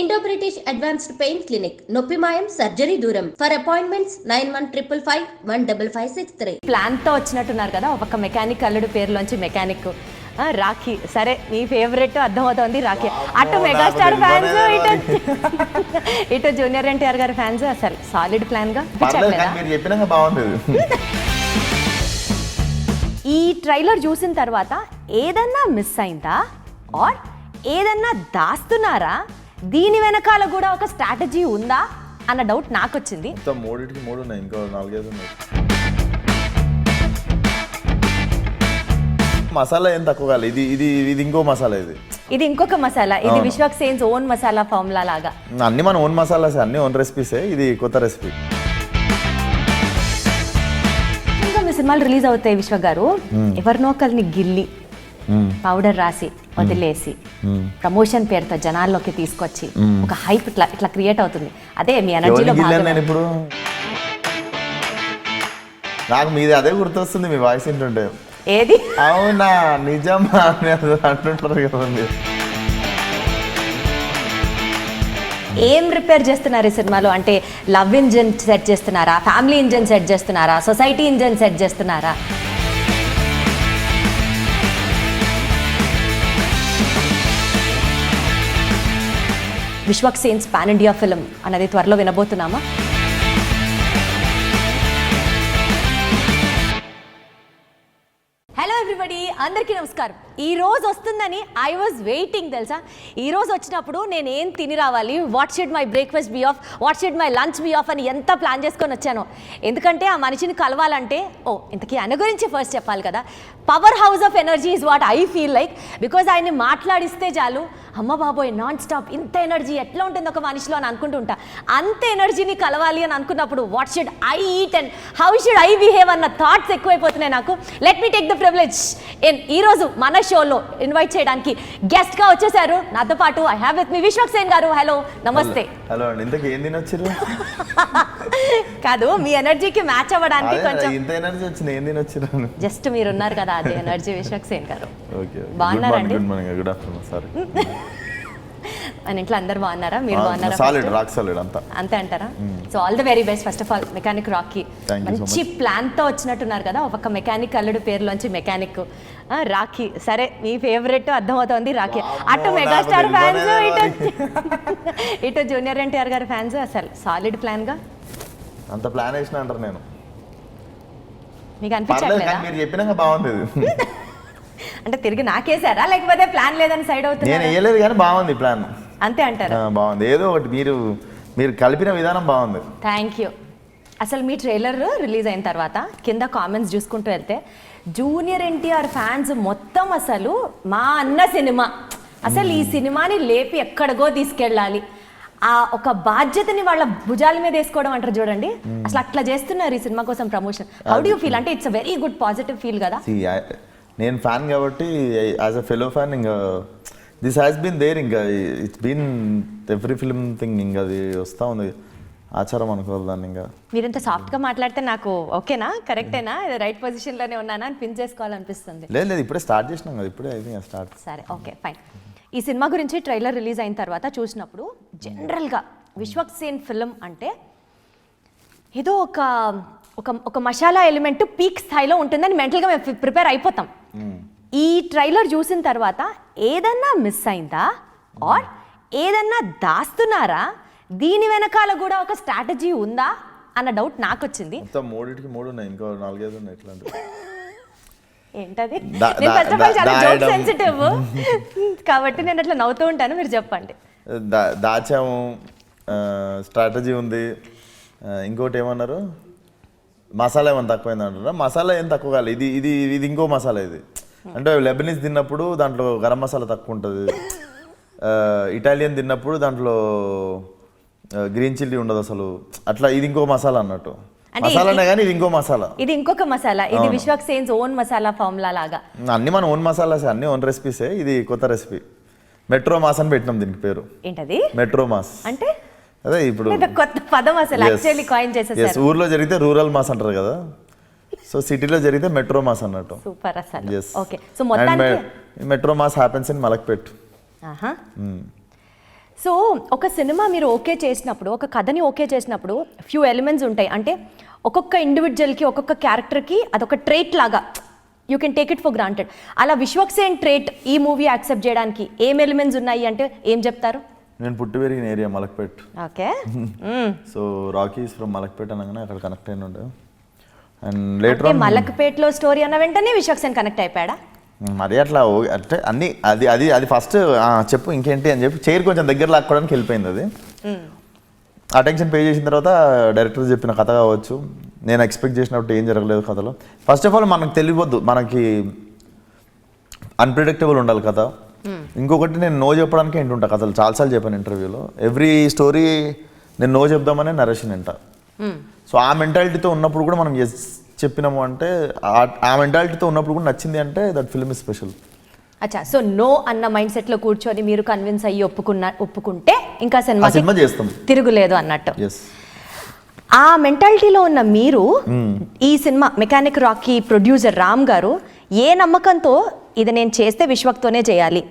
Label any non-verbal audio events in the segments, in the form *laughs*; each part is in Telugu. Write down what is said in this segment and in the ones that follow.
Indo British advanced pain clinic నొప్పి మాయం సర్జరీ దూరం. For appointments nine one triple five one double five six three ప్లాన్తో వచ్చినట్టున్నారు కదా ఒక మెకానిక్ అల్లుడు పేరులోంచి మెకానిక్ రాఖీ. సరే మీ ఫేవరెట్ అర్థమవుతోంది రాఖీ. అటు మెగాస్టార్ ఫ్యాన్స్ ఇటు *laughs* ఇటు జూనియర్ ఎన్టీఆర్ గారి ఫ్యాన్స్ అసలు సాలిడ్ ప్లాన్గా ఈ ట్రైలర్ చూసిన తర్వాత ఏదన్నా మిస్ అయిందా? ఆర్ ఏదన్నా దాస్తున్నారా? దీని వెనకాల కూడా ఒక స్ట్రాటజీ ఉందా? అన్న డౌట్ నాకు వచ్చింది మూడింటికి మూడు ఉన్నాయి ఇంకో నాలుగైదు ఉన్నాయి. మసాలా ఏం తక్కువ ఇది ఇది ఇది ఇంకో మసాలా ఇది. ఇది ఇంకొక మసాలా. ఇది విశ్వక్ సేన్స్ ఓన్ మసాలా ఫార్ములా లాగా. అన్ని మన ఓన్ మసాలాస్ అన్ని ఓన్ రెసిపీసే. ఇది కొత్త రెసిపీ. ఇంకా మీ సినిమాలు రిలీజ్ అవుతాయి విశ్వ గారు. ఎవరినో ఒకరిని గిల్లి పౌడర్ రాసి వదిలేసి ప్రమోషన్ పేరుతో జనాల్లోకి తీసుకొచ్చి ఒక హైప్ ఇట్లా ఇట్లా క్రియేట్ అవుతుంది. అదే మీ ఎనర్జీలో నేను ఇప్పుడు? నాకు మీది అదే గుర్తొస్తుంది మీ వాయిస్ ఏంటుంటే. ఏది? అవునా నిజమా అంటుంటారు కదా మీరు ఏం రిపేర్ చేస్తున్నారు ఈ సినిమాలో? అంటే లవ్ ఇంజన్ సెట్ చేస్తున్నారా? ఫ్యామిలీ ఇంజన్ సెట్ చేస్తున్నారా? సొసైటీ ఇంజన్ సెట్ చేస్తున్నారా? Vishwak Sen's pan India film అనేది త్వరలో వినబోతున్నామా? హలో ఎవ్రీబడి అందరికీ నమస్కారం. ఈ రోజు వస్తుందని ఐ వాజ్ వెయిటింగ్ తెలుసా? ఈ రోజు వచ్చినప్పుడు నేను ఏం తిని రావాలి? What should my breakfast be of what should my lunch be of అని ఎంత ప్లాన్ చేసుకొని వచ్చాను. ఎందుకంటే ఆ మనిషిని కలవాలంటే ఓ ఇంతకీ ఆయన గురించి ఫస్ట్ చెప్పాలి కదా. Power house of energy is what I feel like because ఆయన్ని మాట్లాడిస్తే చాలు. అమ్మ బాబోయ్ నాన్ స్టాప్ ఇంత ఎనర్జీ ఎట్లా ఉంటుంది ఒక మనిషిలో అని అనుకుంటూ ఉంటా అంత ఎనర్జీని కలవాలి అని అనుకున్నప్పుడు what should I eat and how should I behave అన్న థాట్స్ ఎక్కువైపోతున్నాయి నాకు. Let me take the privilege in ఈ రోజు మన షోలో ఇన్వైట్ చేయడానికి గెస్ట్గా వచ్చేసారు. నాతో పాటు I have with me Vishwak Sen garu. Hello namaste. Hello అండి. ఇంతకు ఏం తినొచ్చారు కాదు మీ ఎనర్జీకి మ్యాచ్ అవ్వడానికి కొంచెం ఇంత ఎనర్జీ వచ్చింది. ఏం తినొచ్చారు జస్ట్ మీరు ఉన్నారు కదా. అదే ఎనర్జీ విశ్వక్ సేన్ గారు. బాగున్నారండి? Good morning good afternoon sorry మన ఇంట్లో అందరు బాగున్నారా? మీరు బాగున్నారా సాలిడ్? రాక్ సాలిడ్ అంతా. అంతే అంటారా? So all the very best first of all mechanic Rocky మంచి ప్లాన్తో వచ్చినట్టున్నారు కదా ఒక మెకానిక్ అల్లుడు పేరులోంచి మెకానిక్ రాఖీ సరే మీ ఫేవరెట్ అర్థమవుతోంది రాఖీ అటు మెగాస్టార్ ఫ్యాన్స్ ఇటు *laughs* ఇటు జూనియర్ ఎన్టీఆర్ గారి ఫ్యాన్స్ అసలు సాలిడ్ ప్లాన్గా అంత ప్లాన్ వేసిన అంటారు నేను. మీకు అనిపించట్లేదా మీరు చెప్పినాక బాగుంది. అంటే తిరిగి నాకేసారా లేకపోతే ప్లాన్ లేదని సైడ్ నేను అవుతుంది వేయలేదు కానీ బాగుంది ప్లాన్. అంతే అంటారా? బాగుంది. ఏదో ఒకటి మీరు మీరు కలిపిన విధానం బాగుంది. Thank you. అసలు మీ ట్రైలర్ రిలీజ్ అయిన తర్వాత కింద కామెంట్స్ చూసుకుంటూ వెళ్తే జూనియర్ ఎన్టీఆర్ ఫ్యాన్స్ మొత్తం అసలు మా అన్న సినిమా. అసలు ఈ సినిమాని లేపి ఎక్కడికో తీసుకెళ్ళాలి. ఆ ఒక బాధ్యతని వాళ్ళ భుజాల మీద వేసుకోవడం అంటారు చూడండి. అసలు అట్లా చేస్తున్నారు ఈ సినిమా కోసం ప్రమోషన్. హౌ డూ ఫీల్ అంటే it's very good positive feel కదా. నేను ఫ్యాన్ కాబట్టి యాజ్ అ ఫెలో ఫ్యాన్ ఇంకా దిస్ హ్యాస్ బీన్ దేర్ ఇంకా it's been every film thing ఇంకా అది వస్తూ ఉంది. ఆచారం అనుకోవాలి దాన్ని ఇంకా. మీరు ఇంత సాఫ్ట్గా మాట్లాడితే నాకు ఓకేనా? కరెక్టేనా రైట్ పొజిషన్లోనే ఉన్నానా అని పిన్ చేసుకోవాలనిపిస్తుంది. లేదు లేదు ఇప్పుడే స్టార్ట్ చేసినాం కదా ఇప్పుడే అయింది స్టార్ట్ సరే ఓకే ఫైన్ ఈ సినిమా గురించి ట్రైలర్ రిలీజ్ అయిన తర్వాత చూసినప్పుడు జనరల్గా విశ్వక్ సేన్ ఫిలిం అంటే ఏదో ఒక ఒక ఒక మసాలా ఎలిమెంట్ పీక్ స్థాయిలో ఉంటుందని మెంటల్గా మేము ప్రిపేర్ అయిపోతాం. ఈ ట్రైలర్ చూసిన తర్వాత ఏదన్నా మిస్ అయిందా? ఆర్ ఏదన్నా దాస్తున్నారా? దీని వెనకాల కూడా ఒక స్ట్రాటజీ ఉందా? అన్న డౌట్ నాకు వచ్చింది మూడింటికి మూడు ఉన్నాయి ఇంకో నాలుగైదు ఉన్నాయి ఏంటది? నేను దా- ఫస్ట్ ఆఫ్ ఆల్ దా- చాలా జోక్. సెన్సిటివ్ *laughs* కాబట్టి నేను అట్లా నవ్వుతూ ఉంటాను మీరు చెప్పండి. దా దాచాము. స్ట్రాటజీ ఉంది. ఇంకోటి ఏమన్నారు? మసాలా ఏమైనా తక్కువైంది అంటారా మసాలా ఏం తక్కువ కాదు. ఇది ఇది ఇది ఇంకో మసాలా ఇది. అంటే లెబనీస్ తిన్నప్పుడు దాంట్లో గరం మసాలా తక్కువ ఉంటుంది. ఇటాలియన్ తిన్నప్పుడు దాంట్లో గ్రీన్ చిల్లీ ఉండదు అసలు. అట్లా ఇది ఇంకో మసాలా అన్నట్టు. మసాలానే కానీ ఇది ఇంకో మసాలా. ఇది ఇంకొక మసాలా. ఇది విశ్వక్ సేన్స్ ఓన్ మసాలా ఫార్ములా లాగా. అన్ని మన ఓన్ మసాలాసే అన్ని ఓన్ రెసిపీసే. ఇది కొత్త రెసిపీ. మెట్రో మాస్ అని పెట్టినాం దీనికి పేరు. ఏంటది? మెట్రో మాస్ అంటే? అదే ఇప్పుడు కొత్త పదం అసలు. యాక్చువల్లీ కాయిన్ Yes, చేసేసారు. ఊర్లో జరిగితే రూరల్ మాస్ అంటారు కదా. సో సిటీలో జరిగితే మెట్రో మాస్ అన్నట్టు. సూపర్ అసలు. ఓకే సో మొత్తానికి metro mass happens in Malakpet ఆహా. సో ఒక సినిమా మీరు ఓకే చేసినప్పుడు ఒక కథని ఓకే చేసినప్పుడు ఫ్యూ ఎలిమెంట్స్ ఉంటాయి. అంటే ఒక్కొక్క ఇండివిజువల్కి ఒక్కొక్క క్యారెక్టర్కి అదొక ట్రేట్ లాగా. You can take it for granted అలా విశ్వక్సేన్ ట్రేట్ ఈ మూవీ యాక్సెప్ట్ చేయడానికి ఏం ఎలిమెంట్స్ ఉన్నాయి అంటే ఏం చెప్తారు? నేను పుట్టి పెరిగిన area Malakpet. Okay. So Rocky's from Malakpet అనగానే అక్కడ కనెక్ట్ అయిన ఉండే అండ్ లేటర్ ఆన్ మలక్పేట్లో స్టోరీ అన్న వెంటనే విశ్వక్సేన్ కనెక్ట్ అయిపోయాడా? మరి అట్లా అంటే అన్ని అది అది అది ఫస్ట్ చెప్పు ఇంకేంటి అని చెప్పి చైర్ కొంచెం దగ్గర లాక్కోవడానికి వెళ్ళిపోయింది అది. అటెన్షన్ పే చేసిన తర్వాత డైరెక్టర్ చెప్పిన కథ కావచ్చు. నేను ఎక్స్పెక్ట్ చేసినప్పుడు ఏం జరగలేదు కథలో. ఫస్ట్ ఆఫ్ ఆల్ మనకు తెలియవద్దు. మనకి అన్ప్రిడిక్టబుల్ ఉండాలి కథ. ఇంకొకటి నేను నో చెప్పడానికి ఏంటుంటా కథలు. చాలాసార్లు చెప్పాను ఇంటర్వ్యూలో ఎవ్రీ స్టోరీ నేను నో చెప్దామనే నరేషన్ వింటా. సో ఆ మెంటాలిటీతో ఉన్నప్పుడు కూడా మనం ఎస్ చెప్పినాము అంటే ఆ- మెంటాలిటీతో ఉన్నప్పుడు కూడా నచ్చింది అంటే దట్ ఫిల్మ్ ఇస్ స్పెషల్ అచ్చా. సో నో అన్న మైండ్ సెట్లో కూర్చొని మీరు కన్విన్స్ అయ్యి ఒప్పుకున్న ఒప్పుకుంటే ఇంకా సినిమా సినిమా చేస్తాం. తిరుగులేదు అన్నట్టు. ఆ మెంటాలిటీలో ఉన్న మీరు ఈ cinema mechanic Rocky producer Ram garu ఏ నమ్మకంతో ఇది నేను చేస్తే విశ్వక్తోనే చేయాలి.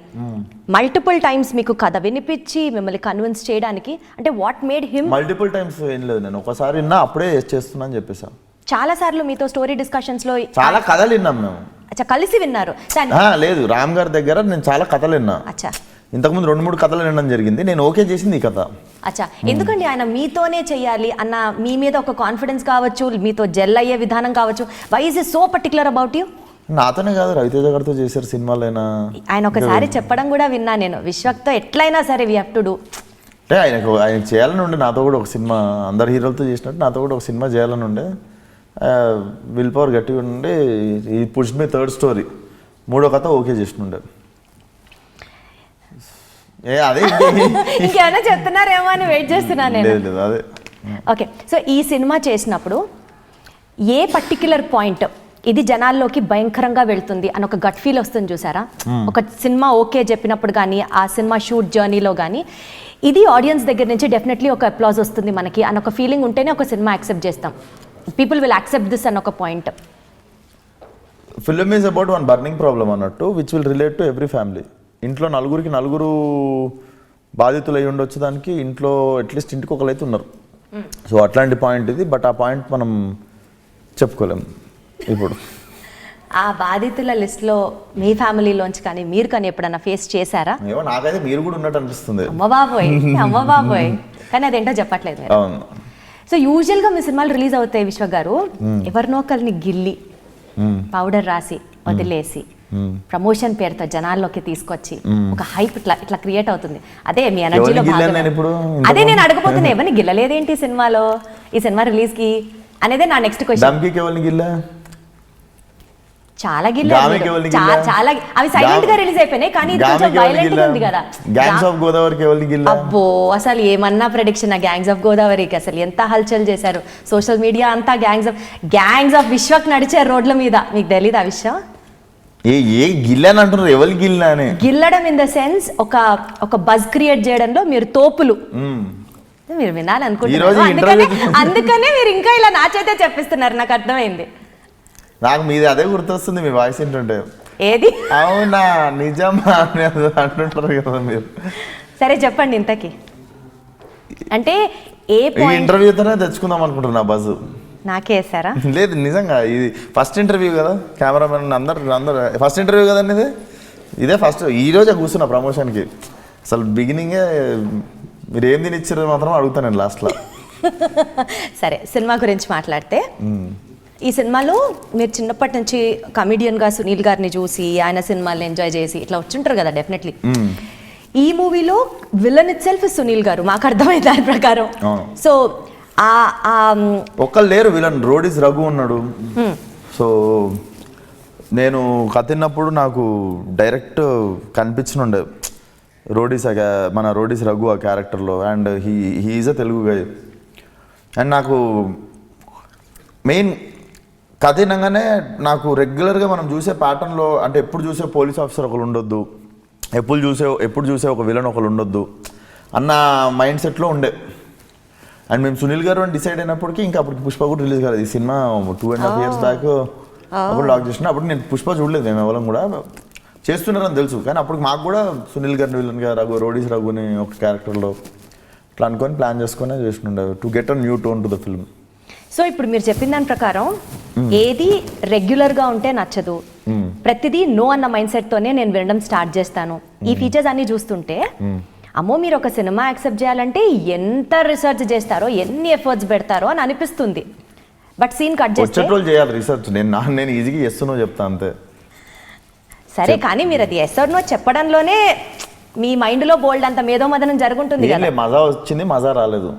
మల్టిపుల్ టైమ్స్ మీకు కథ వినిపించి మిమ్మల్ని కన్విన్స్ చేయడానికి అంటే what made him multiple times ఏం లేదు నేను. ఒకసారి విన్నా అప్పుడే yes చేస్తున్నా అని చెప్పేసా. చాలా సార్లు మీతో స్టోరీ డిస్కషన్స్లో చాలా కథలు విన్నాం మేము. అచ్చా కలిసి విన్నారు. లేదు రామ్ గారి దగ్గర నేను చాలా కథలు విన్నా. అచ్చా. ఇంతకుముందు రెండు మూడు కథలు వినడం జరిగింది. నేను ఓకే చేసింది ఈ కథ. అచ్చా. ఎందుకండి ఆయన మీతోనే చెయ్యాలి అన్న మీ మీద ఒక కాన్ఫిడెన్స్ కావచ్చు మీతో జెల్ అయ్యే విధానం కావచ్చు. Why is is so particular about you నాతోనే కాదు రవితేజ గారితో చేశారు సినిమాలైనా. ఆయన ఒకసారి చెప్పడం కూడా విన్నా నేను. విశ్వక్తో ఎట్లయినా సరే వీ టు డూ అంటే ఆయనకు ఆయన చేయాలని ఉండే నాతో కూడా ఒక సినిమా అందరు హీరోలతో చేసినట్టు నాతో కూడా ఒక సినిమా చేయాలని ఉండే. విల్ పవర్ గట్టిగా ఉండి ఈ పుష్ మీ థర్డ్ స్టోరీ మూడో కథ ఓకే చేసినుండే ఏ అదే *laughs* ఇంకేమైనా చెప్తున్నారేమో అని వెయిట్ చేస్తున్నాను నేను. అదే. ఓకే సో ఈ సినిమా చేసినప్పుడు ఏ పర్టిక్యులర్ పాయింట్ ఇది జనాల్లోకి భయంకరంగా వెళ్తుంది అని ఒక గట్ ఫీల్ వస్తుంది చూసారా? ఒక సినిమా ఓకే చెప్పినప్పుడు కానీ ఆ సినిమా షూట్ జర్నీలో కానీ ఇది ఆడియన్స్ దగ్గర నుంచి డెఫినెట్లీ ఒక అప్లాజ్ వస్తుంది మనకి అని ఒక ఫీలింగ్ ఉంటేనే ఒక సినిమా యాక్సెప్ట్ చేస్తాం. పీపుల్ విల్ యాక్సెప్ట్ దిస్ అని ఒక point film is about one burning problem అన్నట్టు which will relate to every family ఇంట్లో నలుగురికి నలుగురు బాధితులు అయి ఉండొచ్చు దానికి. ఇంట్లో అట్లీస్ట్ ఇంటికి ఒకరైతే ఉన్నారు. సో అట్లాంటి పాయింట్ ఇది బట్ ఆ పాయింట్ మనం చెప్పుకోలేం ఇప్పుడు. ఆ బాధితుల లిస్ట్లో మీ ఫ్యామిలీలోంచి కానీ మీరు కానీ ఎప్పుడన్నా ఫేస్ చేశారా? నాకైతే మీరు కూడా ఉన్నట్టు అనిపిస్తుంది. అమ్మ బాబోయ్ అమ్మ బాబోయ్. కానీ అదేంటో చెప్పట్లేదు. అవును. సో యూజువల్గా మీ సినిమాలు రిలీజ్ అవుతాయి విశ్వ గారు. ఎవరినో ఒకరిని గిల్లి. పౌడర్ రాసి వదిలేసి ప్రమోషన్ పేరుతో జనాల్లోకి తీసుకొచ్చి ఒక హైప్ ఇట్లా ఇట్లా క్రియేట్ అవుతుంది. అదే మీ ఎనర్జీలో? అదే నేను అడగపోతున్నా ఎవరిని గిల్లలేదేంటి ఈ సినిమాలో? ఈ సినిమా రిలీజ్కి అనేదే నా నెక్స్ట్ క్వశ్చన్ చాలా గిల్లారు? చాలా అవి సైలెంట్గా రిలీజ్ అయిపోయినాయి కానీ ఇది కొంచెం వైలెంట్గా ఉంది కదా. గ్యాంగ్స్ ఆఫ్ గిల్లా? అబ్బో అసలు ఏమన్నా ప్రెడిక్షన్ ఆ గ్యాంగ్స్ ఆఫ్ గోదావరికి అసలు ఎంత హల్చల్ చేశారు? సోషల్ మీడియా అంతా gangs of gangs of Vishwak నడిచారు రోడ్ల మీద. మీకు తెలీదు ఆ విషయం? ఏ ఏ గిల్లాని అంటున్నారు? ఎవరికి గిల్లా అని? గిల్లడం ఇన్ ద సెన్స్ ఒక ఒక బజ్ క్రియేట్ చేయడంలో మీరు తోపులు. మీరు వినాలనుకుంటున్నారు. రోజు అందుకనే *laughs* అందుకనే మీరు ఇంకా ఇలా నా చేతే చెప్పిస్తున్నారు నాకు అర్థమైంది. నాకు మీది అదే గుర్తొస్తుంది మీ వాయిస్ ఏంటంటే. ఏది? అవునా నిజమా అని అంటుంటారు కదా మీరు. సరే చెప్పండి ఇంతకి. అంటే ఏ ఇంటర్వ్యూతోనే తెచ్చుకుందాం అనుకుంటున్నా బస్సు నాకే వేసారా *laughs* లేదు నిజంగా ఇది ఫస్ట్ ఇంటర్వ్యూ కదా కెమెరామెన్ అందరు అందరు ఫస్ట్ ఇంటర్వ్యూ కదండి ఇది? ఇదే ఫస్ట్ ఈ రోజే కూర్చున్నా ప్రమోషన్కి అసలు బిగినింగే మీరు ఏం తినిచ్చారో మాత్రం అడుగుతాను నేను లాస్ట్లో *laughs* సరే సినిమా గురించి మాట్లాడితే ఈ సినిమాలో మీరు చిన్నప్పటి నుంచి కమిడియన్గా సునీల్ గారిని చూసి ఆయన సినిమాలు ఎంజాయ్ చేసి ఇట్లా వచ్చుంటారు కదా డెఫినెట్లీ ఈ మూవీలో విలన్ ఇట్ సెల్ఫ్ సునీల్ గారు మాకు అర్థమైంది దాని ప్రకారం. సో ఒక్కరు లేరు విలన్ రోడీస్ రఘు ఉన్నాడు. సో నేను కథినప్పుడు నాకు డైరెక్ట్ కనిపించనుండే. రోడీస్ మన రోడీస్ రఘు ఆ క్యారెక్టర్లో. And he he's a Telugu guy and నాకు మెయిన్ కథ వినగానే నాకు రెగ్యులర్గా మనం చూసే ప్యాటర్న్లో అంటే ఎప్పుడు చూసే పోలీస్ ఆఫీసర్ ఒకరు ఉండొద్దు. ఎప్పుడు చూసే ఎప్పుడు చూసే ఒక విలన్ ఒకరు ఉండొద్దు. అన్న మైండ్ సెట్లో ఉండే. అండ్ మేము సునీల్ గారు అని డిసైడ్ అయినప్పటికీ ఇంకా అప్పటికి పుష్ప కూడా రిలీజ్ కాలేదు. ఈ cinema two and half years back అప్పుడు లాక్ చేసిన. అప్పుడు నేను పుష్ప చూడలేదు మేము ఎవరం కూడా. చేస్తున్నారని తెలుసు. కానీ అప్పుడు మాకు కూడా సునీల్ గారిని విలన్గా రఘు రోడీస్ రఘుని ఒక క్యారెక్టర్లో ఇట్లా అనుకొని ప్లాన్ చేసుకొని చేస్తుండే to get a new tone to the film so ఇప్పుడు మీరు చెప్పిన దాని ప్రకారం ఏది రెగ్యులర్గా ఉంటే నచ్చదు. ప్రతిదీ నో అన్న మైండ్ సెట్తోనే నేను వినడం స్టార్ట్ చేస్తాను. ఈ ఫీచర్స్ అన్ని చూస్తుంటే అమ్మో మీరు ఒక సినిమా యాక్సెప్ట్ చేయాలంటే ఎంత రీసెర్చ్ చేస్తారో ఎన్ని ఎఫర్ట్స్ పెడతారో అని అనిపిస్తుంది. బట్ సీన్ కట్ చేస్తే చేయాలి రీసెర్చ్ నేను నా నేను ఈజీగా చేస్తున్నావు చెప్తా అంతే. సరే కానీ మీరు అది ఎస్ నో చెప్పడంలోనే మీ మైండ్లో బోల్డ్ అంత మేధో మదనం జరుగుంటుంది కదా. మజా వచ్చింది మజా రాలేదు.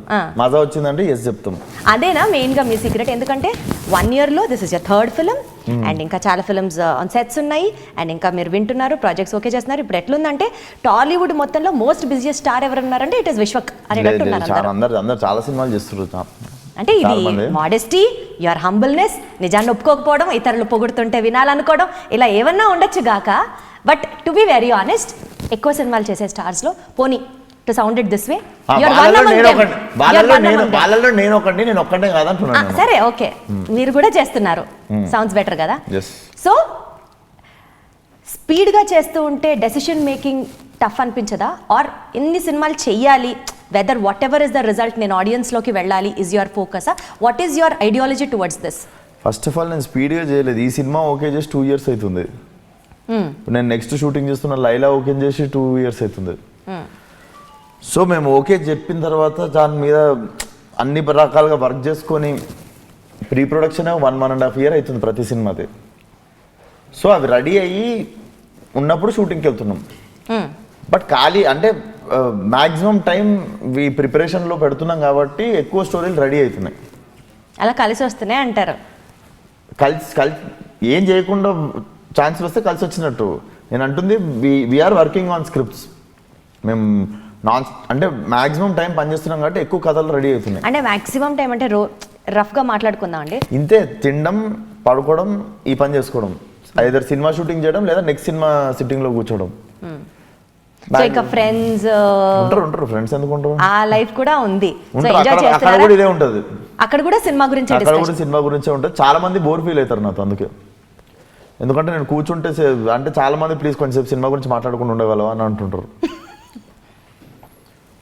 మజా వచ్చిందంటే ఎస్ చెప్తాం. అదేనా మెయిన్గా మీ సీక్రెట్ ఎందుకంటే వన్ ఇయర్లో this is your third film and ఇంకా చాలా ఫిల్మ్స్ ఆన్ సెట్స్ ఉన్నాయి. అండ్ ఇంకా మీరు వింటున్నారు ప్రాజెక్ట్స్ ఓకే చేస్తున్నారు. ఇప్పుడు ఎట్లుందంటే టాలీవుడ్ మొత్తంలో మోస్ట్ బిజియెస్ట్ స్టార్ ఎవరు ఉన్నారంటే ఇట్ ఇస్ విశ్వక్ అనేటట్టున్నారు లేదు, చాలా అందరూ. అందరు అందరు చాలా సినిమాలు చేస్తున్నారు అంటే ఇది. మోడెస్టీ యువర్ హంబుల్నెస్ నిజాన్ని ఒప్పుకోకపోవడం ఇతరులు పొగుడుతుంటే వినాలనుకోవడం ఇలా ఏమన్నా ఉండొచ్చు గాక. But to be very honest ఎక్కువ సినిమాలు చేసే స్టార్స్లో పోనీ to sound it this way వాళ్ళలో నేను ఒకటి నేను ఒక్కటే కాదంటున్నాను. సరే ఓకే. మీరు కూడా చేస్తున్నారు. సౌండ్స్ బెటర్ కదా. సో స్పీడ్గా చేస్తూ ఉంటే డెసిషన్ మేకింగ్ టఫ్ అనిపించదా? ఆర్ ఎన్ని సినిమాలు చెయ్యాలి? Whether what ever is the result నేను ఆడియన్స్లోకి వెళ్ళాలి is your focus what is your ideology towards this first of all నేను స్పీడ్గా చేయలేదు. ఈ సినిమా ఓకే చేసి టూ ఇయర్స్ అవుతుంది. ఇప్పుడు నేను నెక్స్ట్ షూటింగ్ చేస్తున్న లైలా ఓకే చేసి టూ ఇయర్స్ అవుతుంది సో మేము ఓకే చెప్పిన తర్వాత దాని మీద అన్ని రకాలుగా వర్క్ చేసుకొని pre production one one and half year అవుతుంది ప్రతి సినిమాది. సో అవి రెడీ అయ్యి ఉన్నప్పుడు షూటింగ్కి వెళ్తున్నాం. బట్ ఖాళీ అంటే మ్యాక్సిమం టైం ఈ ప్రిపరేషన్లో పెడుతున్నాం కాబట్టి ఎక్కువ స్టోరీలు రెడీ అవుతున్నాయి. అలా కలిసి వస్తున్నాయి అంటారు. కలిసి కలిసి ఏం చేయకుండా ఛాన్సులు వస్తే కలిసి వచ్చినట్టు నేను అంటుంది we are working on scripts మేము నాన్ అంటే మాక్సిమం టైం పనిచేస్తున్నాం కాబట్టి ఎక్కువ కథలు రెడీ అవుతున్నాయి. అంటే మాక్సిమం టైం అంటే రో రఫ్గా మాట్లాడుకుందాం అండి. ఇంతే తినడం పడుకోవడం ఈ పని చేసుకోవడం. ఐదర్ సినిమా షూటింగ్ చేయడం లేదా నెక్స్ట్ సినిమా సిట్టింగ్లో కూర్చోవడం. సో ఇంకా ఫ్రెండ్స్ ఉంటారు ఉంటారు. ఫ్రెండ్స్ ఆ లైఫ్ కూడా ఉంది. సో ఉంటారు. ఎంజాయ్ అక్కడ కూడా ఇదే ఉంటుంది. అక్కడ కూడా సినిమా గురించి అక్కడ కూడా సినిమా గురించే ఉంటుంది. చాలా మంది బోర్ ఫీల్ అవుతారు నాతో అందుకే. ఎందుకంటే నేను కూర్చుంటే అంటే చాలా మంది ప్లీజ్ కొంచెంసేపు సినిమా గురించి మాట్లాడకుండా ఉండగలవా అని అంటుంటారు.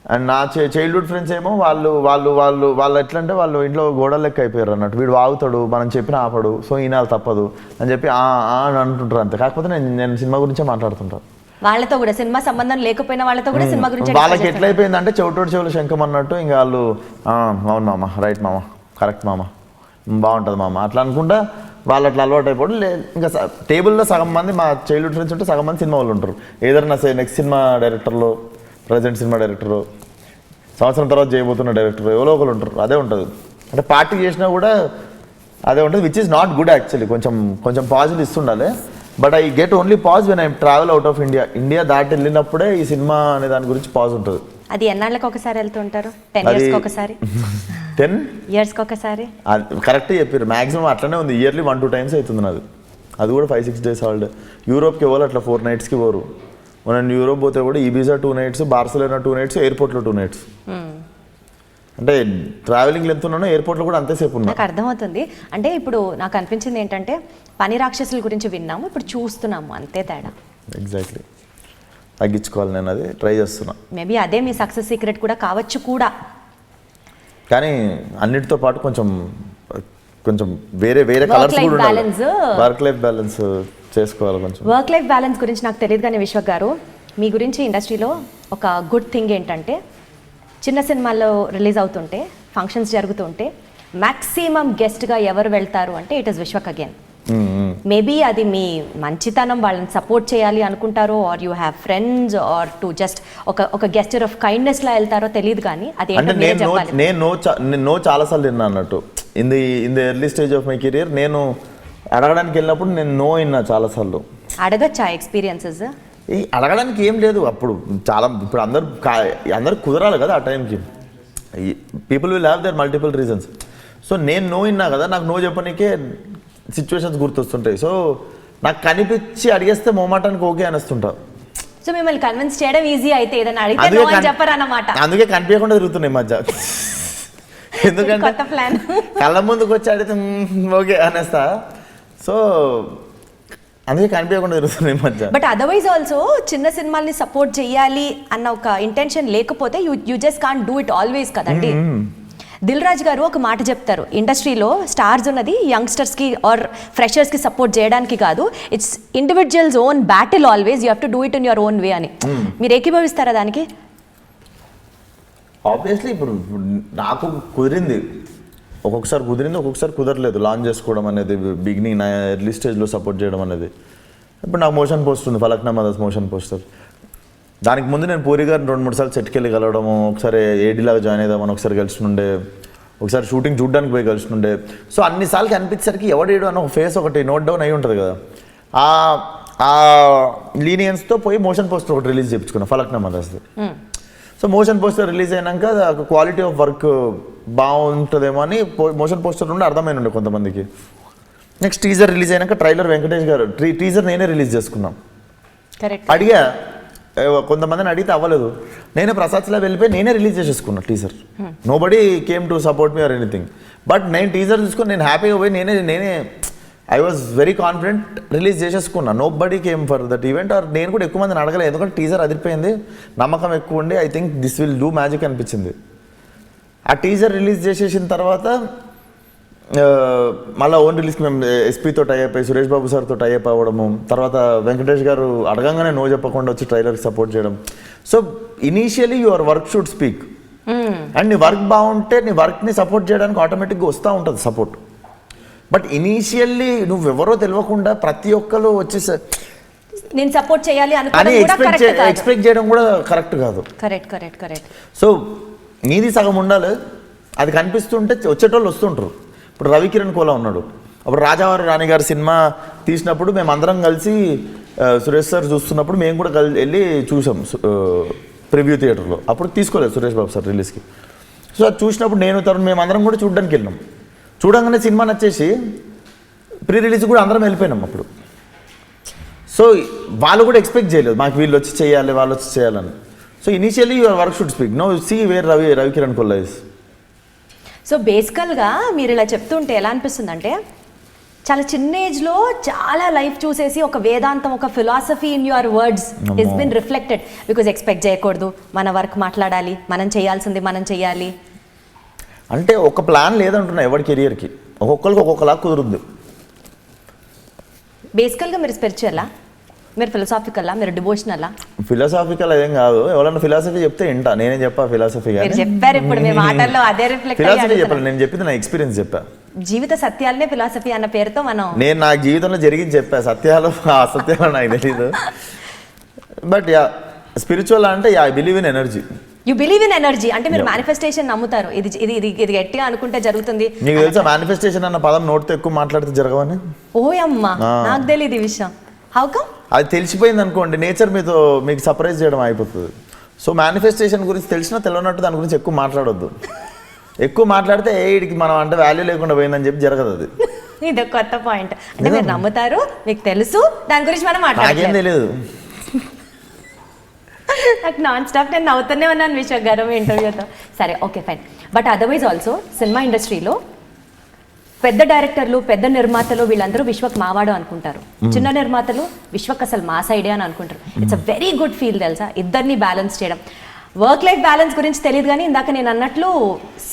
అండ్ నా చైల్డ్హుడ్ ఫ్రెండ్స్ ఏమో వాళ్ళు వాళ్ళు వాళ్ళు వాళ్ళు ఎట్లా అంటే వాళ్ళు ఇంట్లో గోడల లెక్క అయిపోయారు అన్నట్టు. వీడు వాగుతాడు మనం చెప్పిన ఆపడు సో ఈనాలు తప్పదు అని చెప్పి అని అంటుంటారు అంతే. కాకపోతే నేను నేను సినిమా గురించే మాట్లాడుతుంటాను వాళ్ళతో కూడా సినిమా సంబంధం లేకపోయిన వాళ్ళతో కూడా సినిమా గురించి వాళ్ళకి ఎట్లా చేస్తారు. అయిపోయిందంటే చెవిటోడు చెవులు శంఖం అన్నట్టు ఇంకా వాళ్ళు "ఆ, అవును మామ రైట్ మామ కరెక్ట్ మామ బాగుంటుంది మామ. అట్లా అనుకుంటా వాళ్ళు అట్లా అలవాటు అయిపోవడం లే ఇంకా టేబుల్లో సగం మంది మా చైల్డ్హుడ్ ఫ్రెండ్స్ ఉంటే సగం మంది సినిమా వాళ్ళు ఉంటారు. ఏదైనా నెక్స్ట్ సినిమా డైరెక్టర్లో ప్రజెంట్ సినిమా డైరెక్టరు సంవత్సరం తర్వాత చేయబోతున్న డైరెక్టర్ ఎవరో ఒకరు ఉంటారు. అదే ఉంటుంది. అంటే పార్టీ చేసినా కూడా అదే ఉంటుంది which is not good actually కొంచెం కొంచెం positive ఇస్తుండాలి. But I get only pause when I travel out of India India దాటి వెళ్ళినప్పుడే ఈ సినిమా అనే దాని గురించి పాజ్ ఉంటుంది. అది ఎన్నాళ్ళకి ఒకసారి వెళ్తుంటారు టెన్ ఇయర్స్కి ఒకసారి టెన్ ఇయర్స్కి ఒకసారి కరెక్ట్ చెప్పారు. మాక్సిమం అట్లనే ఉంది. ఇయర్లీ వన్ టూ టైమ్స్ అవుతుంది నాది. అది కూడా ఫైవ్ సిక్స్ డేస్ హాలిడే యూరోప్కి పోవాలి అట్లా ఫోర్ నైట్స్కి పోరు. మనం యూరోప్ పోతే కూడా Ibiza two nights Barcelona two nights ఎయిర్పోర్ట్లో టూ నైట్స్ అంటే ట్రావెలింగ్ ఎంత ఉన్నానో ఎయిర్పోర్ట్లో కూడా అంతేసేపు ఉన్నా. నాకు అర్థమవుతుంది. అంటే ఇప్పుడు నాకు అనిపించింది ఏంటంటే పని రాక్షసుల గురించి విన్నాము ఇప్పుడు చూస్తున్నాము. అంతే తేడా. ఎగ్జాక్ట్లీ తగ్గించుకోవాలి నేను అది. ట్రై చేస్తున్నా. మేబీ అదే మీ సక్సెస్ సీక్రెట్ కూడా కావచ్చు కూడా. కానీ అన్నిటితో పాటు కొంచెం కొంచెం వేరే వేరే కలర్స్ కూడా balance. వర్క్ లైఫ్ బ్యాలెన్స్ చేసుకోవాలి కొంచెం వర్క్ లైఫ్ బ్యాలెన్స్ గురించి నాకు తెలియదు కానీ విశ్వక్ గారు మీ గురించి ఇండస్ట్రీలో ఒక గుడ్ థింగ్ ఏంటంటే చిన్న సినిమాల్లో రిలీజ్ అవుతుంటే ఫంక్షన్స్ జరుగుతుంటే మ్యాక్సిమం గెస్ట్గా ఎవరు వెళ్తారు అంటే it is Vishwak again. Maybe అది మీ మంచితనం వాళ్ళని సపోర్ట్ చేయాలి అనుకుంటారో or you have friends or to just ఒక ఒక గెస్టర్ ఆఫ్ కైండ్నెస్ లా వెళ్తారో తెలియదు కానీ అది అంటే నేను నో నేను నో చా- నేను నో చాలాసార్లు విన్నా అన్నట్టు. In the in the early stage of my career నేను అడగడానికి వెళ్ళినప్పుడు నేను నో విన్నా చాలాసార్లు. అడగచ్చా ఎక్స్పీరియన్సెస్ ఈ అడగడానికి ఏం లేదు. అప్పుడు చాలా ఇప్పుడు అందరు కా- అందరు కుదరాలి కదా ఆ టైంకి. People will have their multiple reasons so నేను నో విన్నా కదా నాకు నో చెప్పడానికే సిచ్యువేషన్స్ గుర్తొస్తుంటాయి. సో నాకు కనిపించి అడిగేస్తే మొమాటానికి ఓకే అనిస్తుంటా. సో మిమ్మల్ని కన్విన్స్ చేయడం ఈజీ అయితే ఏదైనా అడిగితే అని చెప్పరన్నమాట. అందుకే కనిపించకుండా తిరుగుతున్నాయి ఈ మధ్య. *laughs* ఎందుకంటే కొత్త ప్లాన్ కళ్ళ ముందుకు వచ్చి అడిగితే "మ్మ్, ఓకే అనేస్తా. సో అందుకే కనిపించకుండా తిరుగుతుంది ఈ మధ్య. బట్ అదర్వైజ్ ఆల్సో చిన్న సినిమాల్ని సపోర్ట్ చేయాలి అన్న ఒక ఇంటెన్షన్ లేకపోతే you you just can do it always కదండి. దిల్ రాజ్ గారు ఒక మాట చెప్తారు. ఇండస్ట్రీలో స్టార్స్ ఉన్నది యంగ్స్టర్స్కి ఆర్ ఫ్రెషర్స్కి సపోర్ట్ చేయడానికి కాదు. It's individuals own battle always. You have to do it in your own way అని. మీరు ఏకీభవిస్తారా దానికి? ఆబ్వియస్లీ ఇప్పుడు నాకు కుదిరింది. ఒక్కొక్కసారి కుదిరింది ఒక్కొక్కసారి కుదరలేదు. లాంచ్ చేసుకోవడం అనేది బిగినింగ్ నా ఎర్లీ స్టేజ్లో సపోర్ట్ చేయడం అనేది. ఇప్పుడు నాకు మోషన్ పోస్ట్ ఉంది ఫలక్నామా దాస్ మోషన్ పోస్టర్ దానికి ముందు నేను పూరి గారిని రెండు మూడు సార్లు సెట్కి వెళ్ళి కలవడము ఒకసారి ఏడీలాగా జాయిన్ అయిదామని ఒకసారి కలిసినుండే ఒకసారి షూటింగ్ చూడడానికి పోయి కలిసినుండే. సో అన్నిసార్లు కనిపించేసరికి ఎవడేడు అని ఒక ఫేస్ ఒకటి నోట్ డౌన్ అయి ఉంటుంది కదా. ఆ ఆ లీనియన్స్తో పోయి మోషన్ పోస్టర్ ఒకటి రిలీజ్ చేయించుకున్నా ఫలక్నామా దాస్ది సో మోషన్ పోస్టర్ రిలీజ్ అయినాక క్వాలిటీ ఆఫ్ వర్క్ బాగుంటుందేమో అని మోషన్ పోస్టర్ నుండి అర్థమైన ఉండే కొంతమందికి. నెక్స్ట్ టీజర్ రిలీజ్ అయినాక ట్రైలర్ వెంకటేష్ గారు టీజర్ నేనే రిలీజ్ చేసుకున్నాం. అడిగా కొంతమందిని అడిగితే అవ్వలేదు. నేనే ప్రసాద్స్లో వెళ్ళిపోయి నేనే release చేసేసుకున్నా teaser nobody came to support me or anything but నేను టీజర్ తీసుకుని నేను హ్యాపీగా పోయి నేనే నేనే I was very confident release చేసేసుకున్నా. Nobody came for that event or నేను కూడా ఎక్కువ మందిని అడగలేదు ఎందుకంటే టీజర్ అదిరిపోయింది. నమ్మకం ఎక్కువ ఉండి I think this will do magic అనిపించింది. ఆ టీజర్ రిలీజ్ చేసేసిన తర్వాత మళ్ళా ఓన్ రిలీజ్కి మేము ఎస్పీతో టైప్ అయ్యి సురేష్ బాబు సార్తో టైప్ అవ్వడము తర్వాత వెంకటేష్ గారు అడగంగానే నో చెప్పకుండా వచ్చి ట్రైలర్కి సపోర్ట్ చేయడం. So initially your work should speak and నీ వర్క్ బాగుంటే నీ వర్క్ని సపోర్ట్ చేయడానికి ఆటోమేటిక్గా వస్తూ ఉంటుంది సపోర్ట్ బట్ ఇనీషియల్లీ నువ్వెవరో తెలియకుండా ప్రతి ఒక్కరు వచ్చి నేను సపోర్ట్ చేయాలి అని ఎక్స్పెక్ట్ చేయడం కూడా కరెక్ట్ కాదు. కరెక్ట్ కరెక్ట్ కరెక్ట్ సో నీది సగం ఉండాలి. అది కనిపిస్తుంటే వచ్చేటోళ్ళు వస్తుంటారు. ఇప్పుడు రవికిరణ్ కోలా ఉన్నాడు. అప్పుడు రాజావారి రాణి గారి సినిమా తీసినప్పుడు మేము అందరం కలిసి సురేష్ సార్ చూస్తున్నప్పుడు మేము కూడా కలిసి వెళ్ళి చూసాం ప్రివ్యూ థియేటర్లో. అప్పుడు తీసుకోలేదు సురేష్ బాబు సార్ రిలీజ్కి. సో అది చూసినప్పుడు నేను తరుణ్ మేము అందరం కూడా చూడడానికి వెళ్ళినాం. చూడంగానే సినిమా నచ్చేసి ప్రీ రిలీజ్ కూడా అందరం వెళ్ళిపోయినాం అప్పుడు. సో వాళ్ళు కూడా ఎక్స్పెక్ట్ చేయలేదు మాకు వీళ్ళు వచ్చి చేయాలి వాళ్ళు వచ్చి చేయాలని. So initially your work should speak. No see where Ravi Ravikiran Kolla is. So బేసికల్గా మీరు ఇలా చెప్తుంటే ఎలా అనిపిస్తుందంటే చాలా చిన్న ఏజ్లో చాలా లైఫ్ చూసేసి ఒక వేదాంతం ఒక philosophy in your words is. Been reflected because expect చేయకూడదు. మన వర్క్ మాట్లాడాలి. మనం చేయాల్సింది మనం చేయాలి. అంటే ఒక ప్లాన్ లేదంటున్నా ఎవరి కెరియర్కి ఒక్కొక్కరికి ఒక్కొక్కలా కుదురుద్ది. బేసికల్గా మీరు స్పిరిచువలా మీరు ఫిలసాఫికల్లా మీరు డివోషనలా ఫిలాసాఫికల్ అదేం కాదు. ఎవరైనా ఫిలాసఫీ చెప్తే వింటా. నేనే చెప్పా ఫిలాసఫీ మీరు చెప్పారు ఇప్పుడు మీ మాటల్లో అదే రిఫ్లెక్ట్ ఫిలాసఫీ చెప్పాలి నేను చెప్పింది నా ఎక్స్పీరియన్స్ చెప్పా. జీవిత సత్యాలనే ఫిలాసఫీ అన్న పేరుతో మనం నేను నా జీవితంలో జరిగింది చెప్పా. సత్యాలు అసత్యాలు నాకు తెలియదు బట్ యా స్పిరిచువల్ అంటే I believe in energy you believe in energy అంటే మీరు మేనిఫెస్టేషన్ నమ్ముతారు. ఇది ఇది ఇది ఇది గట్టిగా అనుకుంటే జరుగుతుంది. నీకు తెలుసా మేనిఫెస్టేషన్ అన్న పదం నోటితో ఎక్కువ మాట్లాడితే జరగవని? ఓయమ్మా. నాకు తెలియదు ఈ విషయం. హౌ కమ్ అది తెలిసిపోయింది అనుకోండి నేచర్ మీతో మీకు సర్ప్రైజ్ చేయడం అయిపోతుంది. సో మేనిఫెస్టేషన్ గురించి తెలిసినా తెలియనట్టు దాని గురించి ఎక్కువ మాట్లాడొద్దు. ఎక్కువ మాట్లాడితే ఏ వీడికి మనం అంటే వాల్యూ లేకుండా పోయిందని చెప్పి జరగదు అది. ఇది కొత్త పాయింట్ అంటే మీరు నమ్ముతారు మీకు తెలుసు దాని గురించి మనం నాకేం మాట్లాడలేదు తెలియదు నాకు నాన్ స్టాప్ నేను నవ్వుతూనే ఉన్నాను విశ్వక్ గారు మీ ఇంటర్వ్యూతో సరే okay fine but otherwise also cinema ఇండస్ట్రీలో పెద్ద డైరెక్టర్లు పెద్ద నిర్మాతలు వీళ్ళందరూ విశ్వక్ మావాడు అనుకుంటారు. చిన్న నిర్మాతలు విశ్వక్ అసలు మా సైడే అని అనుకుంటారు. It's a very good feel తెలుసా? ఇద్దరిని బ్యాలెన్స్ చేయడం. వర్క్ లైఫ్ బ్యాలెన్స్ గురించి తెలియదు కానీ ఇందాక నేను అన్నట్లు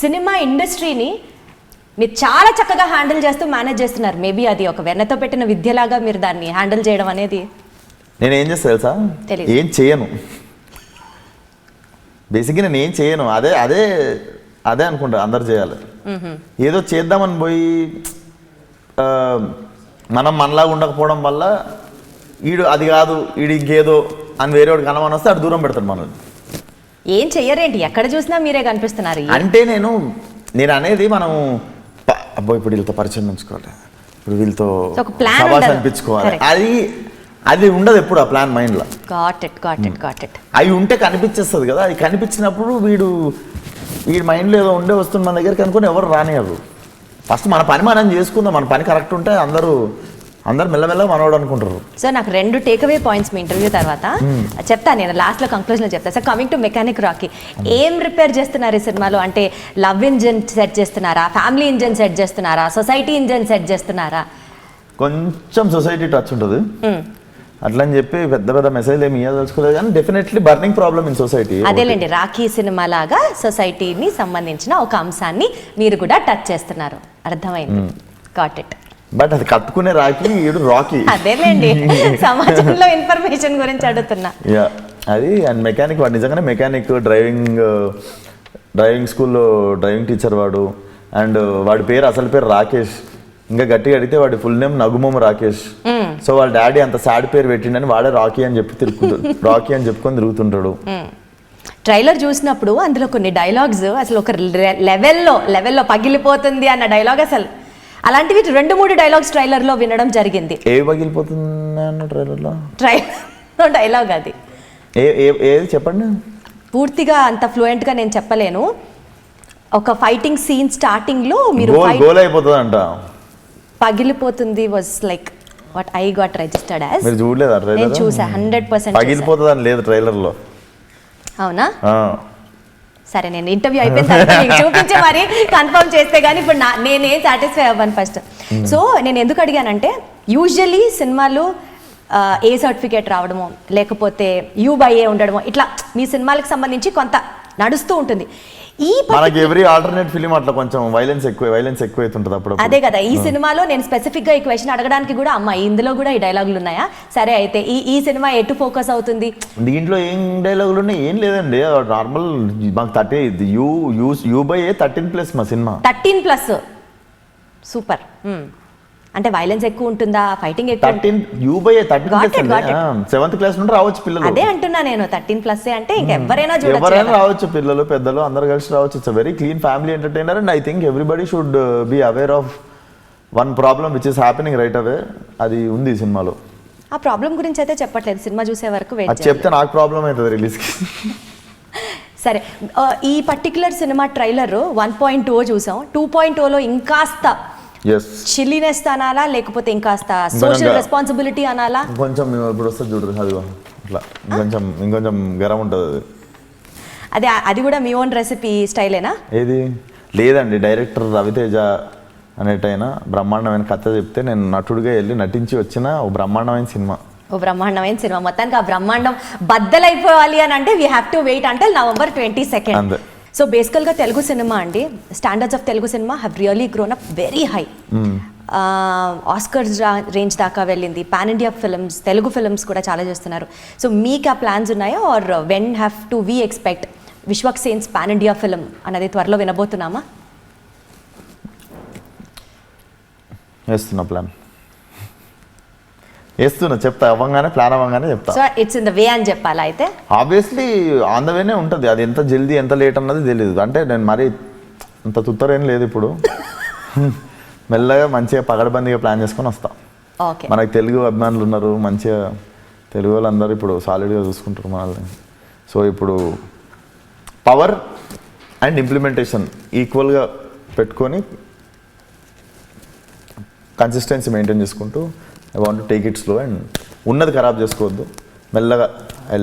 సినిమా ఇండస్ట్రీని మీరు చాలా చక్కగా హ్యాండిల్ చేస్తూ మేనేజ్ చేస్తున్నారు. మేబీ అది ఒక వెన్నతో పెట్టిన విద్యలాగా మీరు దాన్ని హ్యాండిల్ చేయడం అనేది నేను ఏం చేస్తా తెలుసా. ఏం చేయను. బేసిక్గా నేను ఏం చేయను. అదే అదే అదే అనుకుంటా అందరు చేయాలి. ఏదో చేద్దామని పోయి మనం మనలాగా ఉండకపోవడం వల్ల ఈడు అది కాదు ఈడు ఇంకేదో అని వేరే వాడికి కనమని వస్తే అటు దూరం పెడతాడు మనల్ని. ఏం చెయ్యరేంటి? ఎక్కడ చూసినా మీరే కనిపిస్తున్నారు. అంటే నేను నేను అనేది మనం ప- అబ్బో ఇప్పుడు వీళ్ళతో పరిచయం ఉంచుకోవాలి. ఇప్పుడు వీళ్ళతో ఉండదు. అనిపించుకోవాలి. అది అది ఉండదు ఎప్పుడు ఆ ప్లాన్ మైండ్లో అవి ఉంటే కనిపించేస్తుంది కదా. అది కనిపించినప్పుడు వీడు వీడి మైండ్లో ఏదో ఉండే వస్తుంది మన దగ్గరికి అనుకుని ఎవరు రానియరు ఫస్ట్ మన పని మనం చేసుకుందాం మన పని కరెక్ట్ ఉంటే అందరూ అందరు మెల్లమెల్లగా మనవాడు అనుకుంటారు. సో నాకు రెండు టేక్అవే పాయింట్స్ మీ ఇంటర్వ్యూ తర్వాత. చెప్తాను నేను లాస్ట్లో కంక్లూజన్లో చెప్తాను sir coming to mechanic Rocky ఏం రిపేర్ చేస్తున్నారు ఈ సినిమాలో? అంటే లవ్ ఇంజన్ సెట్ చేస్తున్నారా? ఫ్యామిలీ ఇంజన్ సెట్ చేస్తున్నారా? సొసైటీ ఇంజన్ సెట్ చేస్తున్నారా? కొంచెం సొసైటీ టచ్ ఉంటుంది. అట్లా అని చెప్పి పెద్ద పెద్ద మెసేజ్ ఏమి ఇవ్వదలుచుకోలేదు కానీ definitely burning problem in society అదేలేండి రాఖీ సినిమా లాగా సొసైటీని సంబంధించిన ఒక అంశాన్ని మీరు కూడా టచ్ చేస్తున్నారు. అర్థమైంది. గాట్ ఇట్ బట్ అది కట్టుకునే రాకి ఈడు రాకీ అదేలేండి. *laughs* సమాజంలో ఇన్ఫర్మేషన్ గురించి అడుగుతున్నా. యా అది అండ్ మెకానిక్ వాడు. నిజంగానే మెకానిక్ డ్రైవింగ్ డ్రైవింగ్ స్కూల్లో డ్రైవింగ్ టీచర్ వాడు. అండ్ వాడి పేరు అసలు పేరు రాకేష్. ఇంకా గట్టిగా అడిగితే వాడి full name Nagumoma Rakesh. So వాళ్ళ డాడీ అంత సాడ్ పేరు పెట్టిండని వాడే రాకీ అని చెప్పి తిరుగుతుంటాడు *laughs* రాకీ అని చెప్పుకొని తిరుగుతుంటాడు. ట్రైలర్ చూసినప్పుడు అందులో కొన్ని డైలాగ్స్ అసలు ఒక లెవెల్లో లెవెల్లో పగిలిపోతుంది అన్న డైలాగ్ అసలు. అలాంటివి రెండు మూడు డైలాగ్స్ ట్రైలర్లో వినడం జరిగింది. ఏ పగిలిపోతుంది అన్న ట్రైలర్లో? ట్రైలర్ డైలాగ్ అది. ఏ ఏది చెప్పండి? పూర్తిగా అంత ఫ్లూయెంట్గా నేను చెప్పలేను. ఒక ఫైటింగ్ సీన్ స్టార్టింగ్లో మీరు గోల్ అయిపోతుంది అంట పగిలిపోతుంది was like what I got registered as మీరు చూడలేదా నేను ట్రైలర్ చూసా హండ్రెడ్ పర్సెంట్ పగిలిపోతుంది అని లేదు ట్రైలర్లో అవునా? సరే నేను ఇంటర్వ్యూ అయిపోయిన చూపించి మరి కన్ఫర్మ్ చేస్తే కానీ ఇప్పుడు నా నేనేం సాటిస్ఫై అవ్వను ఫస్ట్ సో నేను ఎందుకు అడిగానంటే యూజువలీ సినిమాలు ఏ సర్టిఫికేట్ రావడమో లేకపోతే యూ బై ఏ ఉండడమో ఇట్లా మీ సినిమాలకు సంబంధించి కొంత నడుస్తూ ఉంటుంది. ఈ మనకి ఎవ్రీ ఆల్టర్నేట్ ఫిలిం అట్లా కొంచెం వైలెన్స్ ఎక్కువ వైలెన్స్ ఎక్కువ అవుతుంటుంది అప్పుడు అదే కదా ఈ సినిమాలో నేను స్పెసిఫిక్గా ఈ క్వశ్చన్ అడగడానికి కూడా అమ్మా ఇందులో కూడా ఈ డైలాగులు ఉన్నాయా? సరే అయితే ఈ ఈ సినిమా ఎటు ఫోకస్ అవుతుంది? దీంట్లో ఏం డైలాగులు ఉన్నాయి? ఏం లేదండి. నార్మల్ మాకు thirty U U U by A thirteen plus మా సినిమా. Thirteen plus. సూపర్. అంటే వైలెన్స్ ఎక్కువ ఉంటుందా? ఫైటింగ్ ఎక్కువ? Thirteen plus. సెవెంత్ క్లాస్ నుండి రావచ్చు పిల్లలు. అదే అంటున్నా నేను థర్టీన్ ప్లస్ అంటే చూడొచ్చు ఎవరైనా కదా. రావచ్చు పిల్లలు పెద్దలు అందరు కలిసి రావచ్చు. It's very clean family entertainer and I think everybody should be aware of one problem which is happening right away అది ఉంది సినిమాలో. ఆ ప్రాబ్లం గురించి అయితే చెప్పట్లేదు. సినిమా చూసే వరకు వెయిట్ చెప్తే నాకు ప్రాబ్లం అవుతుంది రిలీజ్కి సరే ఈ particular cinema trailer one point two చూసాం. టూ పాయింట్లో ఇంకాస్త చిల్లీనెస్ అనాలా లేకపోతే ఇంకాస్త ఇంకా- సోషల్ రెస్పాన్సిబిలిటీ అనాలా? కొంచెం ఇప్పుడు వస్తుంది చూడరు అది అట్లా ఇంకొంచెం ఇంకొంచెం గరం ఉంటుంది అది. అదే అది కూడా మీ ఓన్ రెసిపీ స్టైలేనా ఏది? లేదండి డైరెక్టర్ రవితేజ అనేటైనా బ్రహ్మాండమైన కథ చెప్తే నేను నటుడిగా వెళ్ళి నటించి వచ్చిన ఓ బ్రహ్మాండమైన సినిమా. ఓ బ్రహ్మాండమైన సినిమా. మొత్తానికి ఆ బ్రహ్మాండం బద్దలైపోవాలి అని అంటే వీ హ్యావ్ టు వెయిట్ అంటే నవంబర్ ట్వంటీ సెకండ్. సో బేసికల్గా తెలుగు సినిమా అండి standards of Telugu cinema have really grown up very high Oscars range దాకా వెళ్ళింది. Pan India films Telugu films కూడా చాలా చేస్తున్నారు. సో మీకు ఆ ప్లాన్స్ ఉన్నాయా? Or when have to we expect Vishwak Sen's pan India film అన్నది త్వరలో వినబోతున్నామా? వేస్తున్నా ప్లాన్ వేస్తున్నా చెప్తా అవ్వగానే ప్లాన్ అవ్వగానే చెప్తా. So it's in the way అని చెప్పాలా అయితే? ఆబ్వియస్లీ ఆన్ ద వేనే ఉంటుంది. అది ఎంత జల్దీ ఎంత లేట్ అన్నది తెలియదు అంటే నేను మరి అంత తుత్తరేం లేదు ఇప్పుడు. మెల్లగా మంచిగా పగడబందిగా ప్లాన్ చేసుకొని వస్తా. ఓకే మనకి తెలుగు అభిమానులు ఉన్నారు మంచిగా తెలుగు వాళ్ళందరూ ఇప్పుడు సాలిడ్గా చూసుకుంటారు మనల్ని. సో ఇప్పుడు పవర్ అండ్ ఇంప్లిమెంటేషన్ ఈక్వల్గా పెట్టుకొని కన్సిస్టెన్సీ మెయింటైన్ చేసుకుంటూ I want take it slow and ఉన్నది ఖరాబ్ చేసుకోవద్దు. మెల్లగా ఐ